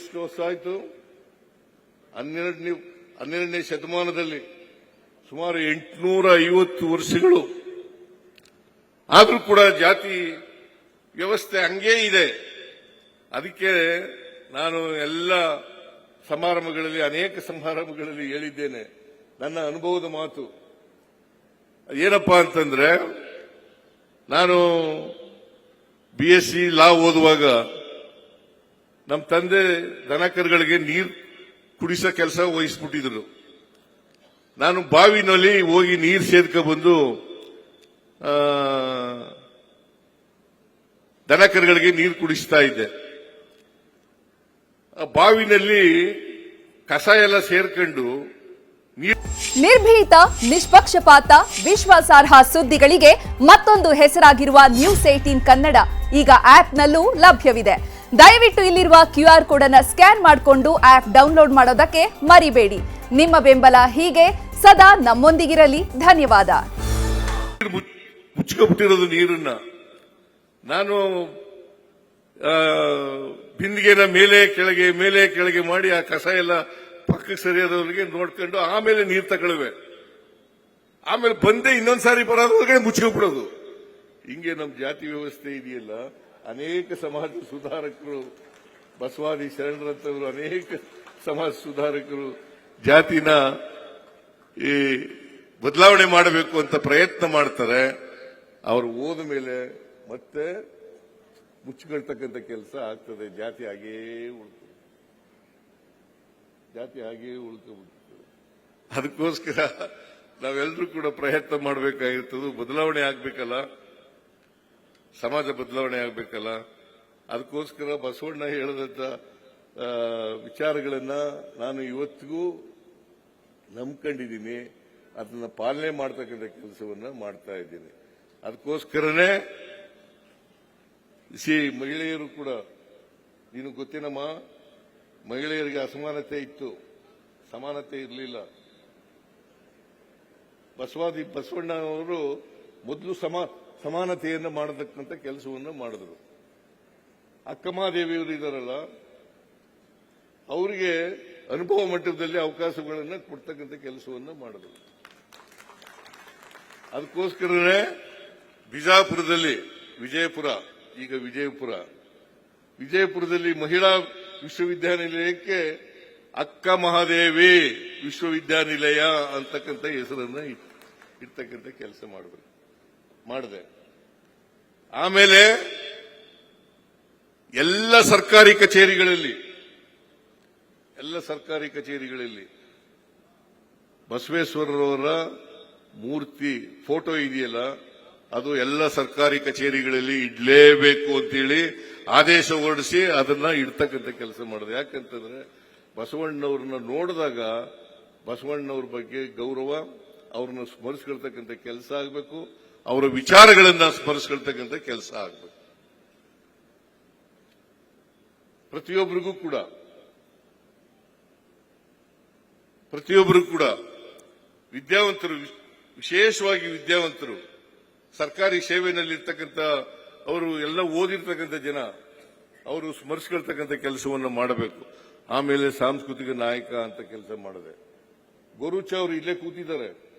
ಎಷ್ಟು ವರ್ಷ ಆಯಿತು? ಹನ್ನೆರಡನೇ ಹನ್ನೆರಡನೇ ಶತಮಾನದಲ್ಲಿ ಸುಮಾರು ಎಂಟುನೂರ ಐವತ್ತು ವರ್ಷಗಳು. ಆದರೂ ಕೂಡ ಜಾತಿ ವ್ಯವಸ್ಥೆ ಹಂಗೇ ಇದೆ. ಅದಕ್ಕೆ ನಾನು ಎಲ್ಲ ಸಮಾರಂಭಗಳಲ್ಲಿ, ಅನೇಕ ಸಮಾರಂಭಗಳಲ್ಲಿ ಹೇಳಿದ್ದೇನೆ. ನನ್ನ ಅನುಭವದ ಮಾತು. ಏನಪ್ಪಾ ಅಂತಂದ್ರೆ, ನಾನು ಬಿ ಲಾ ಓದುವಾಗ ನಮ್ಮ ತಂದೆ ದನಕರುಗಳಿಗೆ ನೀರು ಕುಡಿಸೋ ಕೆಲಸ ವಹಿಸ್ಬಿಟ್ಟಿದ್ರು. ನಾನು ಬಾವಿನಲ್ಲಿ ಹೋಗಿ ನೀರು ಸೇದ್ಕ ಬಂದು ದನಕರುಗಳಿಗೆ ನೀರು ಕುಡಿಸ್ತಾ ಇದ್ದೆ. ಬಾವಿನಲ್ಲಿ ಕಸ ಎಲ್ಲ ಸೇರ್ಕೊಂಡು ನೀರು ನಿರ್ಭೀತ, ನಿಷ್ಪಕ್ಷಪಾತ, ವಿಶ್ವಾಸಾರ್ಹ ಸುದ್ದಿಗಳಿಗೆ ಮತ್ತೊಂದು ಹೆಸರಾಗಿರುವ ನ್ಯೂಸ್ ಏಟೀನ್ ಕನ್ನಡ. ಈಗ ಆಪ್ನಲ್ಲೂ ಲಭ್ಯವಿದೆ. ದಯವಿಟ್ಟು ಇಲ್ಲಿರುವ ಕ್ಯೂ ಆರ್ ಕೋಡ್ ಸ್ಕ್ಯಾನ್ ಮಾಡಿಕೊಂಡು ಆಪ್ ಡೌನ್ಲೋಡ್ ಮಾಡೋದಕ್ಕೆ ಮರಿಬೇಡಿ. ನಿಮ್ಮ ಬೆಂಬಲ ಹೀಗೆ ಸದಾ ನಮ್ಮೊಂದಿಗಿರಲಿ. ಧನ್ಯವಾದ. ಮುಚ್ಚಿಕೊಟ್ಟಿರೋದು ನೀರನ್ನ. ನಾನು ಬಿಂದಿಗೆನ ಮೇಲೆ, ಕೆಳಗೆ ಮೇಲೆ, ಕೆಳಗೆ ಮಾಡಿ ಆ ಕಸ ಎಲ್ಲ ಪಕ್ಕಕ್ಕೆ ಸರಿಯಾದವರಿಗೆ ನೋಡ್ಕೊಂಡು ಆಮೇಲೆ ನೀರು ತಗೊಳ್ಳುವೆ. ಆಮೇಲೆ ಬಂದೆ ಇನ್ನೊಂದ್ಸಾರಿ ಬರೋದ್ರೊಳಗಡೆ ಮುಚ್ಕೊಬಿಡೋದು ಹಿಂಗೆ ನಮ್ಮ ಜಾತಿ ವ್ಯವಸ್ಥೆ ಇದೆಯಲ್ಲ ಅನೇಕ ಸಮಾಜ ಸುಧಾರಕರು, ಬಸವಾದಿ ಶರಣರಂತವರು ಅನೇಕ ಸಮಾಜ ಸುಧಾರಕರು ಜಾತಿನ ಈ ಬದಲಾವಣೆ ಮಾಡಬೇಕು ಅಂತ ಪ್ರಯತ್ನ ಮಾಡ್ತಾರೆ. ಅವರು ಓದ ಮೇಲೆ ಮತ್ತೆ ಮುಚ್ಚಿಕೊಳ್ತಕ್ಕಂಥ ಕೆಲಸ ಆಗ್ತದೆ. ಜಾತಿ ಹಾಗೇ ಉಳ್ತದೆ ಜಾತಿ ಹಾಗೇ ಉಳ್ಕೊಬಿಡ್ತದೆ ಅದಕ್ಕೋಸ್ಕರ ನಾವೆಲ್ಲರೂ ಕೂಡ ಪ್ರಯತ್ನ ಮಾಡಬೇಕಾಗಿರ್ತದೆ. ಬದಲಾವಣೆ ಆಗ್ಬೇಕಲ್ಲ. ಸಮಾಜ ಬದಲಾವಣೆ ಆಗಬೇಕಲ್ಲ? ಅದಕ್ಕೋಸ್ಕರ ಬಸವಣ್ಣ ಹೇಳಿದಂಥ ವಿಚಾರಗಳನ್ನು ನಾನು ಇವತ್ತಿಗೂ ನಂಬ್ಕೊಂಡಿದ್ದೀನಿ. ಅದನ್ನ ಪಾಲನೆ ಮಾಡ್ತಕ್ಕಂಥ ಕೆಲಸವನ್ನು ಮಾಡ್ತಾ ಇದ್ದೀನಿ. ಅದಕ್ಕೋಸ್ಕರನೇ ಸಿ, ಮಹಿಳೆಯರು ಕೂಡ, ನೀನು ಗೊತ್ತೇನಮ್ಮ? ಮಹಿಳೆಯರಿಗೆ ಅಸಮಾನತೆ ಇತ್ತು. ಸಮಾನತೆ ಇರಲಿಲ್ಲ. ಬಸವಾದಿ ಬಸವಣ್ಣನವರು ಮೊದಲು ಸಮ ಸಮಾನತೆಯನ್ನು ಮಾಡತಕ್ಕಂಥ ಕೆಲಸವನ್ನು ಮಾಡಿದ್ರು. ಅಕ್ಕಮಹಾದೇವಿಯವರು ಇದ್ದಾರಲ್ಲ ಅವರಿಗೆ ಅನುಭವ ಮಟ್ಟದಲ್ಲಿ ಅವಕಾಶಗಳನ್ನು ಕೊಡ್ತಕ್ಕಂಥ ಕೆಲಸವನ್ನು ಮಾಡಿದ್ರು. ಅದಕ್ಕೋಸ್ಕರನೇ ಬಿಜಾಪುರದಲ್ಲಿ ವಿಜಯಪುರ, ಈಗ ವಿಜಯಪುರ, ವಿಜಯಪುರದಲ್ಲಿ ಮಹಿಳಾ ವಿಶ್ವವಿದ್ಯಾನಿಲಯಕ್ಕೆ ಅಕ್ಕ ಮಹಾದೇವಿ ವಿಶ್ವವಿದ್ಯಾನಿಲಯ ಅಂತಕ್ಕಂಥ ಹೆಸರನ್ನ ಇಡ್ತಕ್ಕಂಥ ಕೆಲಸ ಮಾಡಬೇಕು ಮಾಡಿದೆ. ಆಮೇಲೆ ಎಲ್ಲ ಸರ್ಕಾರಿ ಕಚೇರಿಗಳಲ್ಲಿ, ಎಲ್ಲ ಸರ್ಕಾರಿ ಕಚೇರಿಗಳಲ್ಲಿ ಬಸವೇಶ್ವರರವರ ಮೂರ್ತಿ ಫೋಟೋ ಇದೆಯಲ್ಲ, ಅದು ಎಲ್ಲ ಸರ್ಕಾರಿ ಕಚೇರಿಗಳಲ್ಲಿ ಇಡ್ಲೇಬೇಕು ಅಂತೇಳಿ ಆದೇಶ ಹೊರಡಿಸಿ ಅದನ್ನ ಇಡ್ತಕ್ಕಂಥ ಕೆಲಸ ಮಾಡಿದೆ. ಯಾಕಂತಂದ್ರೆ ಬಸವಣ್ಣವ್ರನ್ನ ನೋಡಿದಾಗ, ಬಸವಣ್ಣವ್ರ ಬಗ್ಗೆ ಗೌರವ, ಅವ್ರನ್ನ ಸ್ಮರಿಸ್ಕೊಳ್ತಕ್ಕಂಥ ಕೆಲಸ ಆಗಬೇಕು. ಅವರ ವಿಚಾರಗಳನ್ನ ಸ್ಮರಿಸ್ಕೊಳ್ತಕ್ಕಂಥ ಕೆಲಸ ಆಗಬೇಕು. ಪ್ರತಿಯೊಬ್ಬರಿಗೂ ಕೂಡ ಪ್ರತಿಯೊಬ್ಬರು ಕೂಡ ವಿದ್ಯಾವಂತರು, ವಿಶ್- ವಿಶೇಷವಾಗಿ ವಿದ್ಯಾವಂತರು, ಸರ್ಕಾರಿ ಸೇವೆಯಲ್ಲಿರ್ತಕ್ಕಂಥ ಅವರು ಎಲ್ಲ ಓದಿರ್ತಕ್ಕಂಥ ಜನ, ಅವರು ಸ್ಮರಿಸ್ಕೊಳ್ತಕ್ಕಂಥ ಕೆಲಸವನ್ನು ಮಾಡಬೇಕು. ಆಮೇಲೆ ಸಾಂಸ್ಕೃತಿಕ ನಾಯಕ ಅಂತ ಕೆಲಸ ಮಾಡಿದೆ. ಗೋರುಚ ಅವರು ಇಲ್ಲೇ ಕೂತಿದ್ದಾರೆ.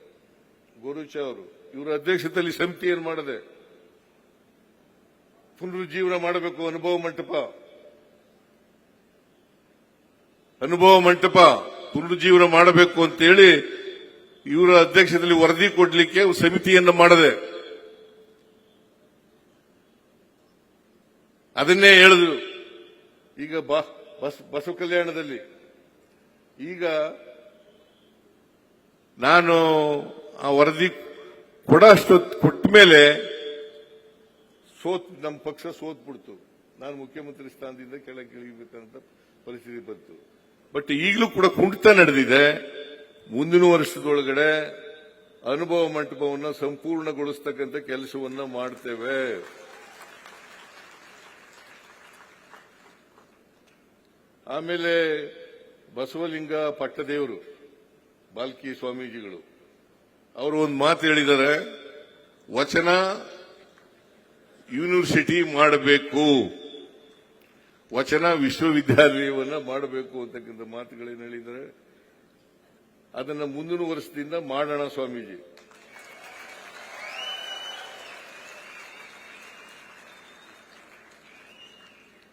ಗೋರುಚ ಅವರು, ಇವರ ಅಧ್ಯಕ್ಷತೆಯಲ್ಲಿ ಏನು ಮಾಡಿದೆ? ಪುನರುಜ್ಜೀವನ ಮಾಡಬೇಕು, ಅನುಭವ ಮಂಟಪ. ಅನುಭವ ಮಂಟಪ ಪುನರುಜ್ಜೀವನ ಮಾಡಬೇಕು ಅಂತೇಳಿ ಇವರ ಅಧ್ಯಕ್ಷತೆಯಲ್ಲಿ ವರದಿ ಕೊಡಲಿಕ್ಕೆ ಸಮಿತಿಯನ್ನು ಮಾಡದೆ. ಅದನ್ನೇ ಹೇಳಿದ್ರು ಈಗ ಬಸವ ಕಲ್ಯಾಣದಲ್ಲಿ ಈಗ ನಾನು ಆ ವರದಿ ಕೊಡ ಅಷ್ಟೊತ್ತು ಕೊಟ್ಟ ಮೇಲೆ ಸೋತ್ ನಮ್ಮ ಪಕ್ಷ ಸೋತ್ ಬಿಡ್ತು ನಾನು ಮುಖ್ಯಮಂತ್ರಿ ಸ್ಥಾನದಿಂದ ಕೆಳಗೆ ಇಳಿಬೇಕಂತ ಪರಿಸ್ಥಿತಿ ಬಂತು. ಬಟ್ ಈಗಲೂ ಕೂಡ ಕುಂಠಿತ ನಡೆದಿದೆ. ಮುಂದಿನ ವರ್ಷದೊಳಗಡೆ ಅನುಭವ ಮಂಟಪವನ್ನು ಸಂಪೂರ್ಣಗೊಳಿಸ್ತಕ್ಕಂಥ ಕೆಲಸವನ್ನ ಮಾಡ್ತೇವೆ. ಆಮೇಲೆ ಬಸವಲಿಂಗ ಪಟ್ಟದೇವರು, ಬಾಲ್ಕಿ ಸ್ವಾಮೀಜಿಗಳು. ಅವರು ಒಂದು ಮಾತು ಹೇಳಿದ್ದಾರೆ ವಚನ ಯೂನಿವರ್ಸಿಟಿ ಮಾಡಬೇಕು. ವಚನ ವಿಶ್ವವಿದ್ಯಾಲಯವನ್ನ ಮಾಡಬೇಕು ಅಂತಕ್ಕಂಥ ಮಾತುಗಳೇನು ಹೇಳಿದ್ದಾರೆ ಅದನ್ನ ಮುಂದಿನ ವರ್ಷದಿಂದ ಮಾಡೋಣ ಸ್ವಾಮೀಜಿ.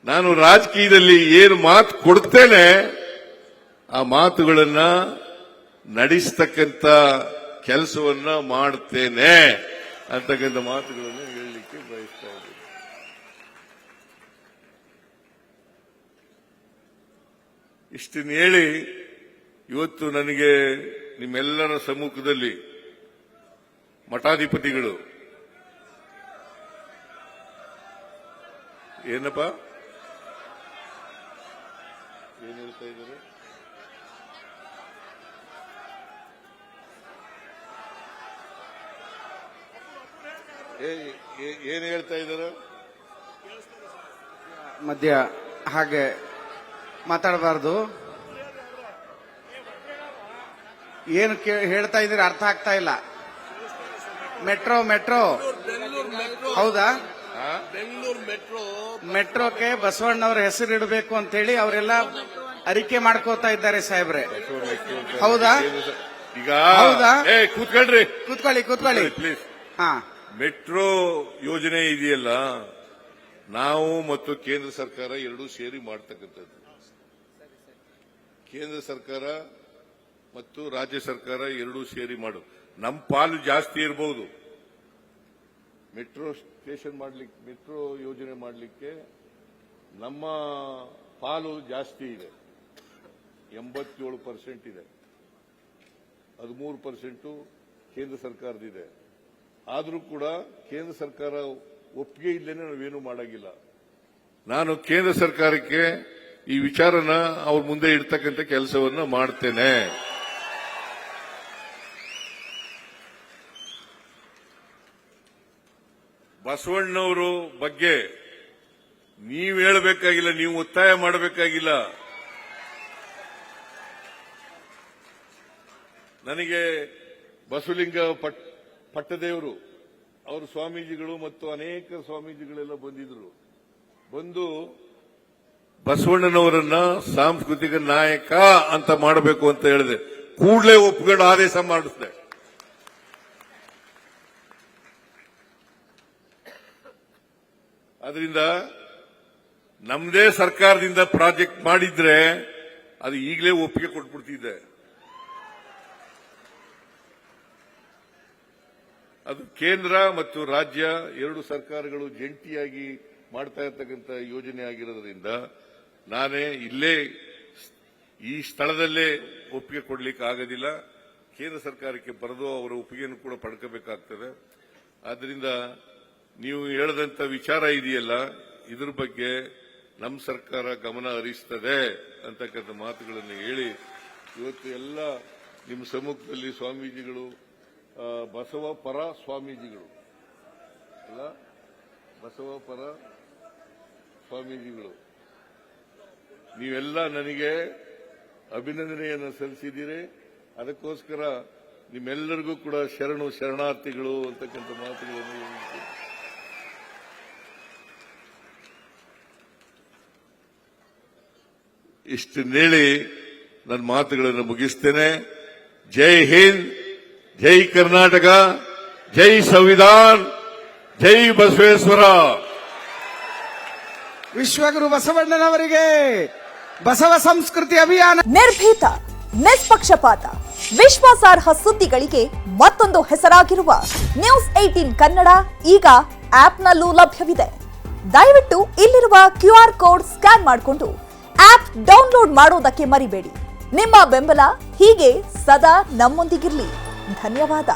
ನಾನು ರಾಜಕೀಯದಲ್ಲಿ ಏನು ಮಾತು ಕೊಡ್ತೇನೆ, ಆ ಮಾತುಗಳನ್ನ ನಡೆಸ್ತಕ್ಕಂಥ ಕೆಲಸವನ್ನ ಮಾಡ್ತೇನೆ ಅಂತಕ್ಕಂಥ ಮಾತುಗಳನ್ನು ಹೇಳಲಿಕ್ಕೆ ಬಯಸ್ತಾ ಇದ್ದೀನಿ. ಇಷ್ಟನ್ನು ಹೇಳಿ ಇವತ್ತು ನನಗೆ ನಿಮ್ಮೆಲ್ಲರ ಸಮ್ಮುಖದಲ್ಲಿ ಮಠಾಧಿಪತಿಗಳು ಏನಪ್ಪ? ಏನ್ ಹೇಳ್ತಾ ಇದ್ದಾರೆ? ಏನ್ ಹೇಳ್ತಾ ಇದ್ದಾರೆ? ಮಧ್ಯ ಹಾಗೆ ಮಾತಾಡಬಾರ್ದು. ಏನು ಹೇಳ್ತಾ ಇದ್ದೀರಿ? ಅರ್ಥ ಆಗ್ತಾ ಇಲ್ಲ. Metro metro. ಹೌದಾ? ಬೆಂಗಳೂರು ಮೆಟ್ರೋ ಮೆಟ್ರೋಕ್ಕೆ ಬಸವಣ್ಣವ್ರ ಹೆಸರು ಇಡಬೇಕು ಅಂತ ಹೇಳಿ ಅವರೆಲ್ಲ ಅರಿಕೆ ಮಾಡ್ಕೋತಾ ಇದ್ದಾರೆ ಸಾಹೇಬ್ರೆ. ಹೌದಾ? ಈಗ ಹೌದಾ? ಕೂತ್ಕೊಳ್ರಿ. ಕೂತ್ಕೊಳ್ಳಿ ಕೂತ್ಕೊಳ್ಳಿ. ಪ್ಲೀಸ್ ಹಾ. ಮೆಟ್ರೋ ಯೋಜನೆ ಇದೆಯಲ್ಲ, ನಾವು ಮತ್ತು ಕೇಂದ್ರ ಸರ್ಕಾರ ಎರಡೂ ಸೇರಿ ಮಾಡ್ತಕ್ಕಂಥದ್ದು. ಕೇಂದ್ರ ಸರ್ಕಾರ ಮತ್ತು ರಾಜ್ಯ ಸರ್ಕಾರ ಎರಡೂ ಸೇರಿ ಮಾಡು. ನಮ್ಮ ಪಾಲು ಜಾಸ್ತಿ ಇರಬಹುದು ಮೆಟ್ರೋ ಸ್ಟೇಷನ್ ಮಾಡಲಿಕ್ಕೆ ಮೆಟ್ರೋ ಯೋಜನೆ ಮಾಡಲಿಕ್ಕೆ ನಮ್ಮ ಪಾಲು ಜಾಸ್ತಿ ಇದೆ. ಎಂಬತ್ತೇಳು ಪರ್ಸೆಂಟ್ ಇದೆ. ಹದಿಮೂರು ಪರ್ಸೆಂಟು ಕೇಂದ್ರ ಸರ್ಕಾರದಿದೆ ಆದರೂ ಕೂಡ ಕೇಂದ್ರ ಸರ್ಕಾರ ಒಪ್ಪಿಗೆ ಇಲ್ಲೇನೆ ನಾವೇನು ಮಾಡಾಗಿಲ್ಲ. ನಾನು ಕೇಂದ್ರ ಸರ್ಕಾರಕ್ಕೆ ಈ ವಿಚಾರನ ಅವ್ರ ಮುಂದೆ ಇಡ್ತಕ್ಕಂಥ ಕೆಲಸವನ್ನ ಮಾಡ್ತೇನೆ. ಬಸವಣ್ಣವರು ಬಗ್ಗೆ ನೀವು ಹೇಳಬೇಕಾಗಿಲ್ಲ, ನೀವು ಒತ್ತಾಯ ಮಾಡಬೇಕಾಗಿಲ್ಲ. ನನಗೆ ಬಸವಲಿಂಗ ಪಟ್ ಪಟ್ಟದೇವರು, ಅವರು ಸ್ವಾಮೀಜಿಗಳು ಮತ್ತು ಅನೇಕ ಸ್ವಾಮೀಜಿಗಳೆಲ್ಲ ಬಂದಿದ್ರು. ಬಂದು ಬಸವಣ್ಣನವರನ್ನ ಸಾಂಸ್ಕೃತಿಕ ನಾಯಕ ಅಂತ ಮಾಡಬೇಕು ಅಂತ ಹೇಳಿದೆ. ಕೂಡಲೇ ಒಪ್ಕೊಂಡು ಆದೇಶ ಮಾಡಿಸಿದೆ. ಅದರಿಂದ ನಮ್ಮದೇ ಸರ್ಕಾರದಿಂದ ಪ್ರಾಜೆಕ್ಟ್ ಮಾಡಿದ್ರೆ ಅದು ಈಗಲೇ ಒಪ್ಪಿಗೆ ಕೊಟ್ಬಿಡ್ತಿದ್ದೆ ಅದು ಕೇಂದ್ರ ಮತ್ತು ರಾಜ್ಯ ಎರಡು ಸರ್ಕಾರಗಳು ಜಂಟಿಯಾಗಿ ಮಾಡ್ತಾ ಇರ್ತಕ್ಕಂಥ ಯೋಜನೆ ಆಗಿರೋದ್ರಿಂದ ನಾನೇ ಇಲ್ಲೇ ಈ ಸ್ಥಳದಲ್ಲೇ ಒಪ್ಪಿಗೆ ಕೊಡಲಿಕ್ಕೆ ಆಗೋದಿಲ್ಲ. ಕೇಂದ್ರ ಸರ್ಕಾರಕ್ಕೆ ಬರೆದು ಅವರ ಒಪ್ಪಿಗೆಯನ್ನು ಕೂಡ ಪಡ್ಕೋಬೇಕಾಗ್ತದೆ. ಆದ್ದರಿಂದ ನೀವು ಹೇಳದಂತ ವಿಚಾರ ಇದೆಯಲ್ಲ, ಇದ್ರ ಬಗ್ಗೆ ನಮ್ಮ ಸರ್ಕಾರ ಗಮನ ಹರಿಸ್ತದೆ ಅಂತಕ್ಕಂಥ ಮಾತುಗಳನ್ನು ಹೇಳಿ ಇವತ್ತು ಎಲ್ಲ ನಿಮ್ಮ ಸಮ್ಮುಖದಲ್ಲಿ ಸ್ವಾಮೀಜಿಗಳು ಬಸವ ಪರ ಸ್ವಾಮೀಜಿಗಳು. ಅಲ್ಲ? ಬಸವ ಪರ ಸ್ವಾಮೀಜಿಗಳು. ನೀವೆಲ್ಲ ನನಗೆ ಅಭಿನಂದನೆಯನ್ನು ಸಲ್ಲಿಸಿದ್ದೀರಿ. ಅದಕ್ಕೋಸ್ಕರ ನಿಮ್ಮೆಲ್ಲರಿಗೂ ಕೂಡ ಶರಣು ಶರಣಾರ್ಥಿಗಳು ಅಂತಕ್ಕಂಥ ಮಾತುಗಳನ್ನು. ಇಷ್ಟನ್ನೇಳಿ ನನ್ನ ಮಾತುಗಳನ್ನು ಮುಗಿಸ್ತೇನೆ. ಜೈ ಹಿಂದ್. ಜೈ ಕರ್ನಾಟಕ ಜೈ ಸಂವಿಧಾನ್ ಜೈ ಬಸವೇಶ್ವರ. ವಿಶ್ವಗುರು ಬಸವಣ್ಣನವರಿಗೆ ಬಸವ ಸಂಸ್ಕೃತಿ ಅಭಿಯಾನ. ನಿರ್ಭೀತ ನಿಷ್ಪಕ್ಷಪಾತ ವಿಶ್ವಾಸಾರ್ಹ ಸುದ್ದಿಗಳಿಗೆ ಮತ್ತೊಂದು ಹೆಸರಾಗಿರುವ ನ್ಯೂಸ್ ಏಟೀನ್ ಕನ್ನಡ ಈಗ ಆಪ್ನಲ್ಲೂ ಲಭ್ಯವಿದೆ. ದಯವಿಟ್ಟು ಇಲ್ಲಿರುವ ಕ್ಯೂ ಆರ್ ಕೋಡ್ ಸ್ಕ್ಯಾನ್ ಮಾಡಿಕೊಂಡು ಆಪ್ ಡೌನ್ಲೋಡ್ ಮಾಡೋದಕ್ಕೆ ಮರಿಬೇಡಿ. ನಿಮ್ಮ ಬೆಂಬಲ ಹೀಗೆ ಸದಾ ನಮ್ಮೊಂದಿಗಿರ್ಲಿ. ಧನ್ಯವಾದ